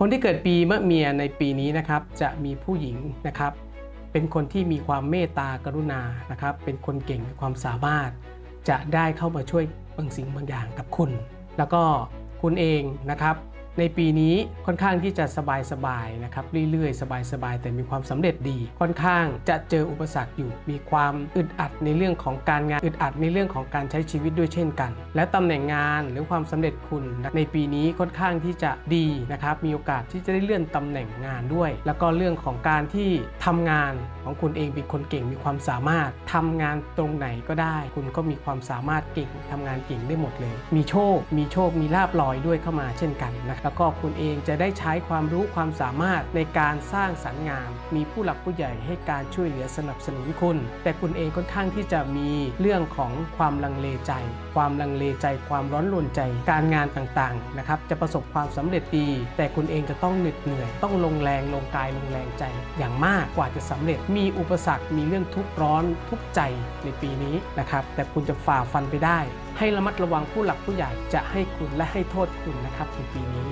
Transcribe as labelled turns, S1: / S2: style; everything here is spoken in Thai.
S1: คนที่เกิดปีมะเมียในปีนี้นะครับจะมีผู้หญิงนะครับ เป็นคนที่มีความเมตตากรุณานะครับ เป็นคนเก่งมีความสามารถ จะได้เข้ามาช่วยบางสิ่งบางอย่างกับคุณ แล้วก็คุณเองนะครับ ในปีนี้ค่อนข้างที่จะสบายๆนะครับเรื่อยๆ สบายๆ แต่มีความสำเร็จดี ค่อนข้างจะเจออุปสรรคอยู่ มีความอึดอัดในเรื่องของการงานอึดอัดในเรื่องของการใช้ชีวิตด้วยเช่นกัน และตำแหน่งงานหรือความสำเร็จคุณในปีนี้ค่อนข้างที่จะดีนะครับมีโอกาสที่จะได้เลื่อนตำแหน่งงานด้วย แล้วก็เรื่องของการที่ทำงานของคุณเองเป็นคนเก่งมีความสามารถทำงานตรงไหนก็ได้ คุณก็มีความสามารถเก่งทำงานเก่งได้หมดเลย มีโชค มีโชคมีลาบลอยด้วยเข้ามาเช่นกันนะครับแล้วก็คุณเองจะได้ใช้ความรู้ความสามารถในการสร้างสรรค์งาน มีผู้หลักผู้ใหญ่ให้การช่วยเหลือสนับสนุนคุณ แต่คุณเองค่อนข้างที่จะมีเรื่องของความลังเลใจ ความลังเลใจ ความร้อนรนใจ การงานต่างๆนะครับจะประสบความสำเร็จดี แต่คุณเองจะต้องเหน็ดเหนื่อย ต้องลงแรงลงกายลงแรงใจ อย่างมากกว่าจะสำเร็จ มีอุปสรรคมีเรื่องทุกข์ร้อนทุกข์ใจในปีนี้นะครับแต่คุณจะฝ่าฟันไปได้ ให้ระมัดระวังผู้หลักผู้ใหญ่จะให้คุณและให้โทษคุณนะครับในปีนี้